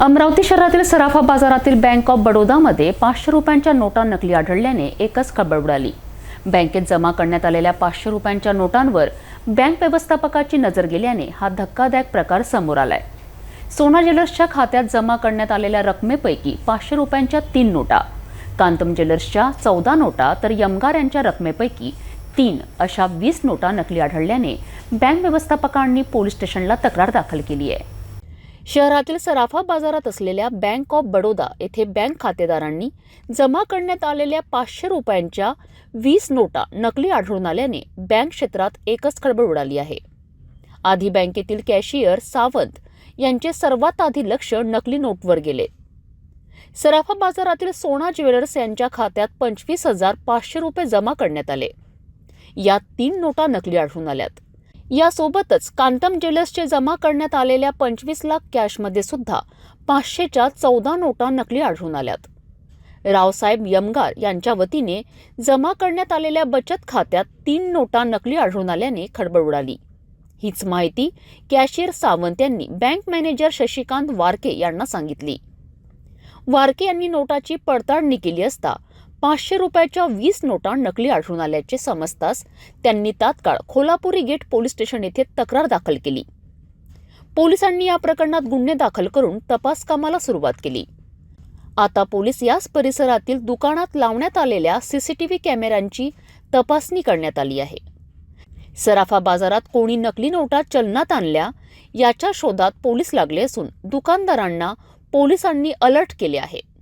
अमरावती शहरातील सराफा बाजारातील बँक ऑफ बडोदामध्ये पाचशे रुपयांच्या नोटा नकली आढळल्याने एकच खळबळ उडाली. बँकेत जमा करण्यात आलेल्या पाचशे रुपयांच्या नोटांवर बँक व्यवस्थापकाची नजर गेल्याने हा धक्कादायक प्रकार समोर आलाय. सोना ज्वेलर्सच्या खात्यात जमा करण्यात आलेल्या रकमेपैकी पाचशे रुपयांच्या तीन नोटा कांतम ज्वेलर्सच्या चौदा नोटा तर यमगार यांच्या रकमेपैकी तीन अशा वीस नोटा नकली आढळल्याने बँक व्यवस्थापकांनी पोलीस स्टेशनला तक्रार दाखल केली आहे. शहरातील सराफा बाजारात असलेल्या बँक ऑफ बडोदा येथे बँक खातेदारांनी जमा करण्यात आलेल्या पाचशे रुपयांच्या वीस नोटा नकली आढळून आल्याने बँक क्षेत्रात एकच खळबळ उडाली आहे. आधी बँकेतील कॅशियर सावंत यांचे सर्वात आधी लक्ष नकली नोटवर गेले. सराफा बाजारातील सोना ज्वेलर्स यांच्या खात्यात पंचवीस हजार पाचशे रुपये जमा करण्यात आले. यात तीन नोटा नकली आढळून आल्यात. यासोबतच कांतम ज्वेलर्सचे जमा करण्यात आलेल्या पंचवीस लाख कॅशमध्ये सुद्धा पाचशेच्या चौदा नोटा नकली आढळून आल्यात. रावसाहेब यमगार यांच्या वतीने जमा करण्यात आलेल्या बचत खात्यात तीन नोटा नकली आढळून आल्याने खळबळ उडाली. हीच माहिती कॅशियर सावंत यांनी बँक मॅनेजर शशिकांत वारके यांना सांगितली. वारके यांनी नोटाची पडताळणी केली असता पाचशे रुपयाच्या वीस नोटा नकली आढळून आल्याचे समजताच त्यांनी तात्काळ खोलापुरी गेट पोलीस स्टेशन येथे तक्रार दाखल केली. पोलिसांनी या प्रकरणात गुन्हे दाखल करून तपास कामाला सुरुवात केली. आता पोलीस याच परिसरातील दुकानात लावण्यात आलेल्या सीसीटीव्ही कॅमेऱ्यांची तपासणी करण्यात आली आहे. सराफा बाजारात कोणी नकली नोटा चलनात आणल्या याच्या शोधात पोलीस लागले असून दुकानदारांना पोलिसांनी अलर्ट केले आहे.